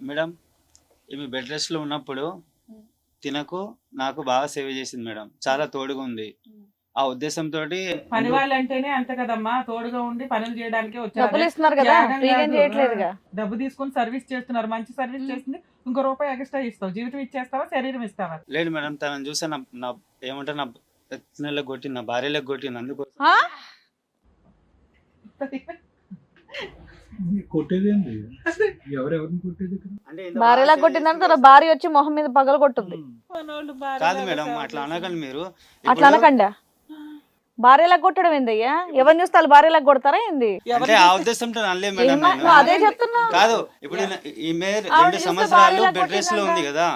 Madam ఈమె bed రెస్ట్లో ఉన్నప్పుడు తినకు నాకు బాగా సేవ చేసింది మేడం. చాలా తోడుగా ఉంది. ఆ ఉద్దేశంతో పని వాళ్ళు అంటేనే అంతే కదమ్మా తోడుగా ఉండి పనులు చేయడానికే డబ్బులు వచ్చారు డబ్బు తీసుకొని సర్వీస్ చేస్తున్నారు మంచి సర్వీస్ చేస్తుంది. ఇంకో రూపాయి ఎక్స్ట్రా ఇస్తావు జీవితం ఇచ్చేస్తావా శరీరం ఇస్తావా? లేదు మేడం తనని చూస్తే నా నా ఏమంటారు నా నెలకు కొట్టింది నా భార్యలకు కొట్టింది అందుకు ఆ? కొట్టేదేంది ఎవరెవరిని కొట్టేది భార్యలా కొట్టిందంటే తన చేసింది భార్య వచ్చి మొహం మీద పగల కొట్టుద్ది కాదు మేడం అట్లా అనకండి మీరు. అట్లా అనకండా? భార్యలా కొట్టడం ఏందయ్యా? ఎవరిని చూస్తే వాళ్ళు భార్యలా కొడతారా ఏంది? అంటే ఆ ఉద్దేశంతో అనలే మేడం అదే చెప్తున్నా కాదు ఇప్పుడు ఈమె రెండు సంవత్సరాలు భార్యలా బెడ్ రెస్ట్లో. ఉంది కదా.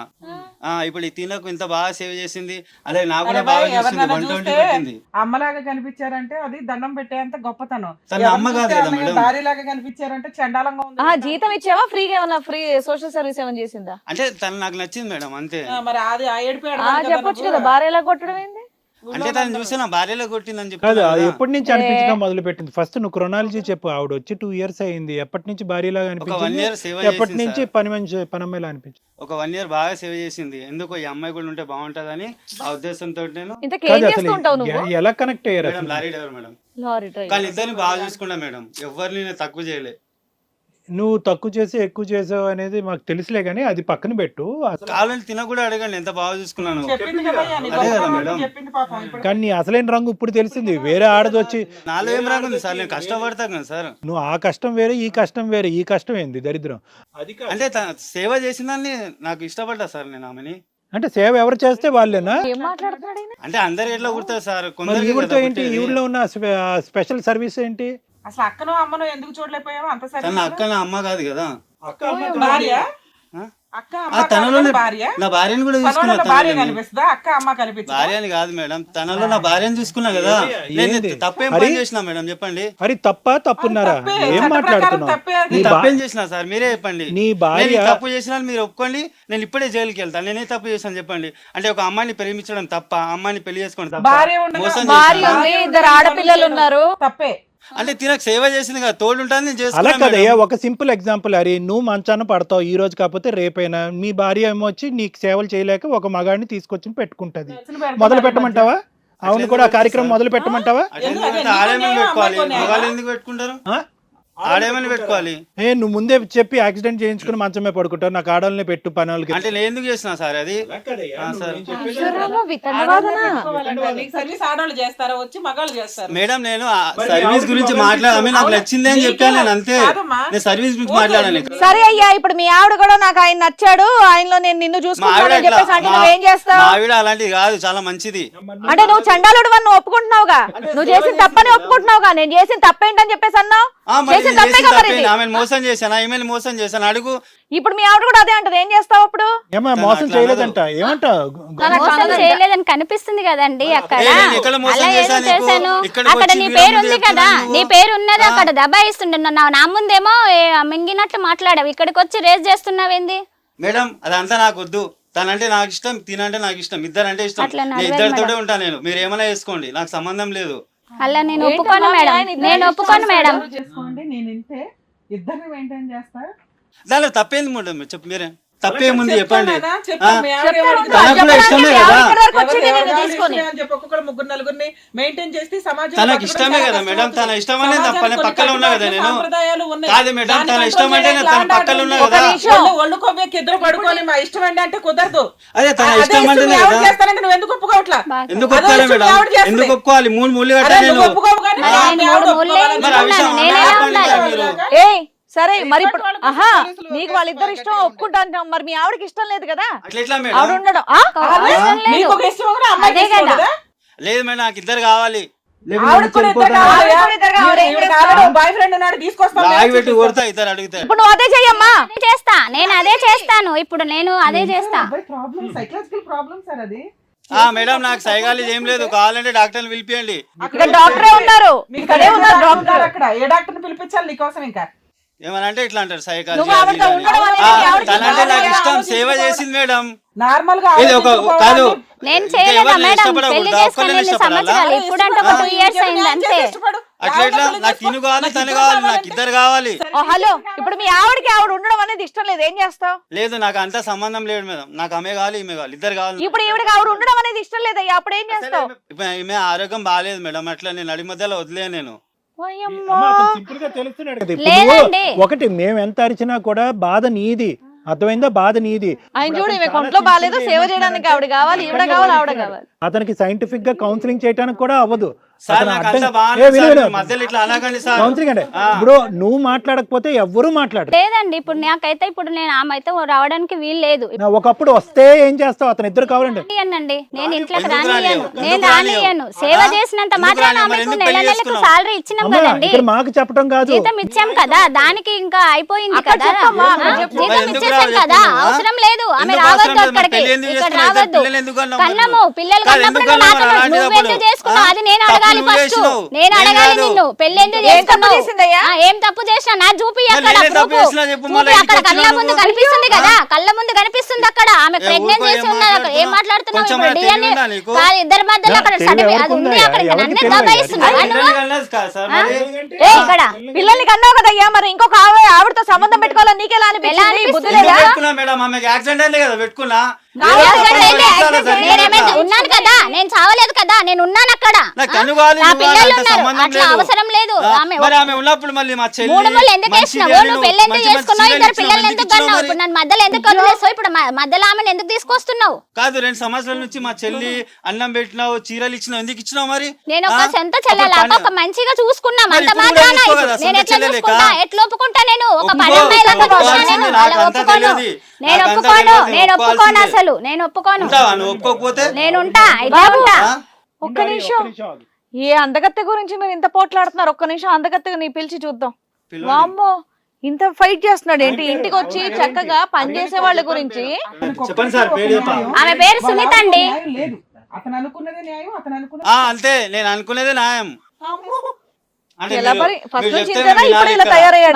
ఇప్పుడు ఈ తినకు ఇంత బాగా సేవ్ చేసింది. అలాగే నాకు కూడా బాగా బాయ్, చేసింది ఎవరినైనా వన్ ట్వంటీ చూస్తే పెట్టింది. అమ్మలాగా కనిపించారంటే అది దండం పెట్టేంత గొప్పతనం. తన ఎవరిని అమ్మ కాదు చూస్తే కదా అన్నయ్య మేడం. భార్యలాగా కనిపించారంటే చండాలంగా ఉంది జీతం ఇచ్చావా? ఫ్రీగా ఏమన్నా ఫ్రీ సోషల్ సర్వీస్ ఏమైనా చేసిందా? అంటే తను నాకు నచ్చింది మేడం అంతే. మరి అది ఆ ఏడుపు ఆ ఏడవాలి కదా చెప్పొచ్చు. కదా భార్యలా కొట్టడం ఏంది? అంటే తను చూస్తే నా భార్యలో కొట్టిందని చెప్పి కాదు అది ఎప్పటి నుంచి అనిపించడం మొదలు పెట్టింది ఫస్ట్ నువ్వు క్రొనాలజీ చెప్పు ఆవిడ వచ్చి టూ ఇయర్స్ అయింది. ఎప్పటి నుంచి భార్యలాగా అనిపించింది? ఇయర్ సేవ ఎప్పటి చేసింది నుంచి. పని మనిషి పని అమ్మాయిలా అనిపించింది? ఒక వన్ ఇయర్ బాగా సేవ చేసింది. ఎందుకు ఈ అమ్మాయి కూడా ఉంటే బాగుంటదని ఆ ఉద్దేశంతో నేను ఇంతకేం కాదు అసలు నువ్వు ఎ- ఎలా కనెక్ట్ అయ్యారు మేడం అసలు? Lorry driver madam. Lorry driver? కానీ ఇద్దరిని బాగా చూసుకున్నా మేడం. ఎవరిని నేను తక్కువ చేయలే. నువ్వు తక్కువ చేసి ఎక్కువ చేసావు అనేది మాకు తెలుసులే కానీ అది పక్కన పెట్టు. కావాలని తిన కూడా అడగండి ఎంత బాగా చూసుకున్నాను. అదే కదా మేడం. చెప్పింది పాపం. ఇప్పుడు కానీ నీ అసలైన రంగు ఇప్పుడు తెలిసింది వేరే ఆడది వచ్చి నాలో ఏం రాకుంది సార్? నేను కష్టపడతా కదా సార్. నువ్వు ఆ కష్టం వేరే ఈ కష్టం వేరే ఈ కష్టం ఏంది దరిద్రం? అంటే తన సేవ చేసిందని నాకు ఇష్టపడ్డా సార్ నేను ఆమెని. అంటే సేవ ఎవరు చేస్తే వాళ్ళేనా? ఏం మాట్లాడుతున్నాడు ఈయన? అంటే అందరు ఎట్లా కుడతారు సార్? మరి ఈవిడతో ఏంటి. ఈవిడలో ఉన్న స్పె- స్పెషల్ సర్వీస్ ఏంటి? అసలు అక్కనో అమ్మనో ఎందుకు చూడలేకపోయావా అంత తన సరే అక్క నా అమ్మ కాదు కదా. భార్య? అక్క అమ్మ భార్య. నా భార్యను కూడా చూసుకున్నా పనులలో భార్య తనలోనే. కనిపిస్తుందా? అక్క అమ్మ కనిపిస్తుందా భార్య అని కాదు మేడం. తనలో నా భార్యను చూసుకున్నా కదా. నేను? తప్పేం? పని చేసినా మేడం? చెప్పండి. మరి తప్ప తప్పున్నారా? తప్పే, ఏం చట్ట ప్రకారం మాట్లాడుతున్నావు? తప్పే అది. నీ నేను బా- తప్పేం చేసినా సార్? మీరే చెప్పండి. నీ నేను భార్య ఈ తప్పు చేసినా మీరు ఒప్పుకోండి. నేను ఇప్పుడే జైలుకి వెళ్తాను. నేనే తప్పు చేశాను చెప్పండి. అంటే ఒక అమ్మాయిని ప్రేమించడం తప్ప అమ్మాయిని పెళ్ళి చేసుకోవడం తప్ప భార్య ఉండగా- మోసం భార్య చేసినా? ఉంది ఇద్దరు ఆడపిల్లలు ఉన్నారు? తప్పే. అంటే తినకు సేవ చేసింది కదా తోడు ఉంటుంది అలా కదయ్యా. ఒక సింపుల్ ఎగ్జాంపుల్ అరే నువ్వు మంచాన పడతావు ఈ రోజు కాకపోతే రేపైనా. మీ భార్య ఏమో వచ్చి నీకు సేవలు చేయలేక ఒక మగాడిని తీసుకొచ్చి పెట్టుకుంటది. మొదలు పెట్టమంటావా? అవును కూడా ఆ కార్యక్రమం మొదలు పెట్టమంటావా? ఎందుకు? పెట్టుకుంటారు? ఆడేమని పెట్టుకోవాలి? ఏ నువ్వు ముందే చెప్పి యాక్సిడెంట్ చేయించుకుని మంచమే పడుకుంటావు నాకు ఆడవాళ్ళని పెట్టు పని వాళ్ళకి అంటే నేను ఎందుకు చేసిన సార్ అది? ఆ, సార్. అయ్యో, వితండవాదన. సర్వీస్ ఆడవాళ్ళు చేస్తారా? వచ్చి మగాళ్ళు చేస్తారు? మేడం నేను సర్వీస్ గురించి మాట్లాడాలి నాకు నచ్చింది అని చెప్పాను నేను అంతే. నేను సర్వీస్ గురించి ఇక్కడ. సరే అయ్యా ఇప్పుడు మీ ఆవిడ కూడా నాకు ఆయన నచ్చాడు ఆయనలో నేను నిన్ను? చెప్పేసి అంటే నువ్వేం మా చేస్తావు? ఆవిడ అలాంటిది కాదు చాలా మంచిది. అంటే నువ్వు చండాలుడు నువ్వు ఒప్పుకుంటున్నావుగా? నువ్వు చేసిన తప్పని ఒప్పుకుంటున్నావుగా? నేను చేసిన తప్పేంటని చెప్పేసి అన్నావు? చేసిన నేను తప్పే చేసిన కదా మరి తప్పేంటి? ఇది. ఆమెను మోసం చేశాను? ఈమెను మోసం చేశాను? అడుగు. ఇప్పుడు మీ ఆవిడ కూడా అదే అంటది. ఏం చేస్తావు అప్పుడు? ఏమా మోసం అట్లా చేయలేదంట. మోసం చేయలేదని కనిపిస్తుంది కదండి అక్కడ. ఏ, నేను ఎక్కడ మోసం అలా ఏదో చేశాను నీకు? చేశాను. ఇక్కడికి అక్కడ వచ్చి నీ పేరు ఉంది కదా. చెప్తున్నావు నీ. పేరు ఉన్నది. అక్కడ. దబాయిస్తుండే నా నా ముందేమో ఏ, మింగినట్లు మాట్లాడావు. ఇక్కడికి వచ్చి రేస్ చేస్తున్నావేంది మేడం అదంతా నాకు వద్దు తనంటే నాకు ఇష్టం తినంటే నాకు ఇష్టం. ఇద్దరంటే ఇష్టం. అట్లా నేను నడవదు ఇద్దరితోటే. ఉంటాను నేను. మీరు ఏమైనా చేసుకోండి నాకు సంబంధం లేదు. అలా నేను ఒప్పుకోను మేడం. ఇద్దరు నేను ఒప్పుకోను మేడం. చేసుకోండి నేను ఇంతే. ఇద్దరిని మెయింటైన్ చేస్తా. దానిలో తప్పేంది మేడం? చెప్పు మీరే. తప్పేముంది చెప్పండి? తనకు ఇష్టమే కదా. ముగ్గురు నలుగురిని మెయింటైన్ సమాజం తనకి ఇష్టమే మేడం తన ఇష్టం అనేది నా పని పక్కన ఉన్నా కదా నేను. కాదు మేడం, తన ఇష్టం అంటే తన పక్కన ఉన్నా. కదా. ఒళ్ళు- ఇద్దరు మా ఇష్టం అంటే కుదరదు. అదే తన ఇష్టం నువ్వు ఎందుకు ఒప్పుకోవట్లా? ఎందుకు ఒప్పుకోవాలి మేడం. ఎందుకు ఒప్పుకోవాలి? మూడు మూడు అరే కట్టా నువ్వు నేను. ఒప్పుకోవు సరే మరి ఇప్పుడు ఆహా నీకు వాళ్ళిద్దరు ఇష్టం ఒప్పుకుంటా అంటాం మరి మీ ఆవిడకి ఇష్టం లేదు కదా? ఆవిడ ఉండడం. ఆ? లేదు. నీకు ఒక ఇష్టం కూడా అమ్మాయికి అదే ఇష్టం కదా. ఉండదా? లేదు మేడం నాకు ఇద్దరు కావాలి. ఆవిడకి కూడా ఇద్దరు కావాలా? ఆవిడకి కూడా ఇద్దరు కావాలి. ఏం ఈవిడకి చేస్తావు? ఆల్రెడీ బాయ్ ఫ్రెండ్ ఉన్నాడు తీసుకొస్తాం లాగి పెట్టి కొడతా ఇద్దరు అడిగితే. ఇప్పుడు నువ్వు అదే చెయ్యమ్మా. చేస్తా నేను అదే చేస్తాను. ఇప్పుడు నేను అదే చేస్తా. ప్రాబ్లం సైకలాజికల్ ప్రాబ్లం సార్ అది. ఆ మేడం నాకు సైగాలి ఏం లేదు. కావాలంటే డాక్టర్ని పిలిపియండి. ఇక్కడ డాక్టరే ఉన్నారు. ఇక్కడే ఉన్నారు డాక్టర్. అక్కడ. ఏ డాక్టర్ పిలిపించాలి నీకోసం ఇంకా? ఏమని అంటే ఇట్లా అంటారు సైకాలజీ తనంటే నాకు ఇష్టం. సేవ చేసింది మేడం. నార్మల్గా ఇది ఒక. కాదు. నేను చేయలేదా ఎవరిని మేడం? ఇష్టపడకూడదా? పెళ్ళి ఒక్కళ్ళని చేసుకుని ఎన్ని ఇష్టపడాలా? సంవత్సరాలు ఇప్పుడంటే ఒక టూ ఇయర్స్ అయింది అంతే. అట్లా ఎట్లా నాకు తిను కావాలి తను కావాలి నాకు ఇద్దరు కావాలి. ఓ, హలో ఇప్పుడు మీ ఆవిడకి ఆవిడ ఉండడం అనేది ఇష్టం లేదు. ఏం చేస్తావు? లేదు నాకు అంత సంబంధం లేదు మేడం. నాకు ఆమె కావాలి ఈమె కావాలి ఇద్దరు కావాలి. ఇప్పుడు ఈవిడకి ఆవిడ ఉండడం అనేది ఇష్టం లేదయ్యా. అప్పుడు ఏం చేస్తావు? ఇప్పుడు ఈమె ఆరోగ్యం బాగాలేదు మేడం. అట్లా నేను నడి మధ్యలో వదిలే నేను. అమ్మా, సింపుల్గా తెలుస్తున్నాడు కదా. ఇప్పుడు లేదండి. నువ్వు ఒకటి మేము ఎంత అరిచినా కూడా బాధ నీది. అర్థమైందా? బాధ నీది. ఆయన చూడు కొంట్లో బాగాలేదు? సేవ చేయడానికి ఆవిడ కావాలి ఈవిడ కావాలి ఆవిడ కావాలి అతనికి సైంటిఫిక్గా కౌన్సిలింగ్ చేయడానికి కూడా అవ్వదు. బ్రో నువ్వు మాట్లాడకపోతే ఎవ్వరూ మాట్లాడరు. లేదండి ఇప్పుడు నాకైతే ఇప్పుడు నేను ఆమె అయితే రావడానికి వీలు లేదు. నా ఒకప్పుడు వస్తే ఏం చేస్తావు? అతను ఇద్దరు కావాలండి. నేను ఇంట్లోకి రానియను? నేను? రానియను సేవ? చేసినంత మాత్రాన? మరి ఆమెకు నెల నెలకు? సాలరీ ఇచ్చినాం కదండి. మాకు చెప్పడం కాదు. జీతం ఇచ్చాం కదా దానికి ఇంకా అయిపోయింది కదా. జీతం ఇచ్చేసాం కదా? అవసరం లేదు. ఆమె రావద్దు అక్కడికి. ఇక్కడ రావద్దు. కన్నము? పిల్లలు కన్నప్పుడు నువ్వెందుకు? చేసుకున్నావు? అది నేను తప్పు. అడగాలి ఫస్ట్. నేను అడగాలి కాదు. నిన్ను. పెళ్ళి ఎందుకు ఏం తప్పు చేసుకున్నావు ఏం తప్పు చేసినా? నా చూపి అక్కడ చూపి. అక్కడ. కళ్ళ ముందు. కనిపిస్తుంది కదా. కళ్ళ ముందు కనిపిస్తుంది అక్కడ. ఆమె ఊరుకో, చేసి ఏం ఉన్నది అక్కడ. ఏం మాట్లాడుతున్నావు? కాదు, ఇద్దరి మధ్యలో అక్కడ అది ఉంది? అక్కడ నన్నే? దబాయిస్తున్నావా కదా ఇక్కడ పిల్లల్ని కన్నావు కదయ్యా మరి ఇంకొక ఆవిడ ఆవిడతో సంబంధం పెట్టుకోవాలని నీకెలా అనిపించింది? అనిపిస్తుంది? బుద్ధి లేదా? పెట్టుకున్నా మేడం ఆమెకి యాక్సిడెంట్ అయింది కదా పెట్టుకున్నా? ఉన్నాను కదా నేను చావలేదు కదా నేను ఉన్నాను అక్కడ. నాకు ఆ? కన్ను కావాలి, నా నువ్వు పిల్లలు అంత ఉన్నారు. సంబంధం అట్లా లేదు. అవసరం లేదు. ఆ, ఆమె మరి ఆమె ఉన్నప్పుడు మళ్ళీ మా చెల్లి మూడు ముళ్ళు ఎందుకు మంచి వేసినావు? సీరియల్ నువ్వు పెళ్ళి ఎందుకు మంచి మంచి చేసుకున్నావు? సీరియల్ ఇద్దరు ఇచ్చినావు, పిల్లల్ని ఎందుకు ఎందుకు కన్నావు ఇచ్చినావు ఇప్పుడు మరి? నన్ను మధ్యలో ఎందుకు ఇప్పుడు మ- మధ్యలో ఆమెను ఎందుకు తీసుకొస్తున్నావు? కాదు రెండు సంవత్సరాల నుంచి మా చెల్లి అన్నం పెట్టినావు చీరలు ఇచ్చినావు ఎందుకు ఇచ్చినావు మరి? నేను ఒక ఆ? సొంత అప్పుడు చెల్లెలా? పని- ఒక మంచిగా చూసుకున్నాం. మరి అంత ఇప్పుడు కూడా మాత్రాన ఇప్పుడు నేను సొంత ఎట్లా చెల్లెలే చూసుకుంటా? కా? ఎట్లా ఒప్పుకుంటా నేను? ఒక ఒప్పుకో, పని అమ్మాయిలాగా చూసినా ఒప్పుకోవాల్సింది నేను నాకు అలా అంతా ఒప్పుకోను. తెలియదు. నేను నాకు అంతా ఒప్పుకోను. తెలియదు, నేను ఒప్పుకోను ఒప్పుకోవాల్సిందే. అసలు. నేను ఒప్పుకోను. ఉంటావా? నువ్వు ఒప్పుకోకపోతే? నేను ఉంటా. ఇదే ఉంటా. ఆ? ఒక్క నిమిషం. ఏ అందగత్తె గురించి మీరు ఇంత పోట్లాడుతున్నారు? ఒక్క నిమిషం అందగత్తె నీ పిలిచి చూద్దాం. వామ్మో ఇంత ఫైట్ చేస్తున్నాడు ఏంటి? ఇంటికి వచ్చి చక్కగా పనిచేసే వాళ్ళ గురించి? ఆమె పేరు సునీత అండి. అతను అనుకున్నదే న్యాయం అతను అనుకున్నది ఆ, అంతే. నేను అనుకునేదే న్యాయం?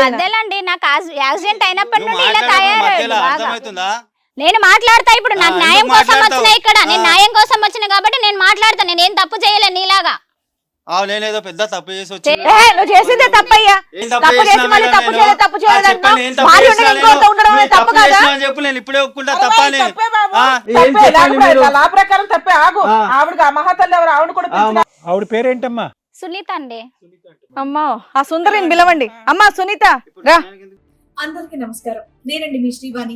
మధ్యలో అండి నాకు యాక్సి- యాక్సిడెంట్ అయినప్పటి నుండి ఇలా తయారయ్యాడు. నేను మాట్లాడతా ఇప్పుడు నాకు న్యాయం కోసం? వచ్చిన ఇక్కడ నేను. న్యాయం కోసం వచ్చిన కాబట్టి నేను మాట్లాడతా నేను ఏం తప్పు చేయలేను నీలాగా. ఆ, నేనేదో పెద్ద తప్పు చేసి వచ్చిన. ఏ, నువ్వు చేసిందే తప్పయ్యా. తప్పు చేసి మళ్ళీ తప్పు? చేయలేదు తప్పు చేయలేదు తప్పు తప్పు కాదా? చెప్పు నేను ఇప్పుడే ఒప్పుకుంటా? లా ప్రకారం ఆగు. ఎవరు? ఆవిడ కూడా ఆవిడ పేరేంటమ్మా? సునీత అండి. అమ్మా. ఆ సుందరిని పిలవండి. అమ్మా సునీత రా. అందరికీ నమస్కారం. నేనండి మీ శ్రీవాణి.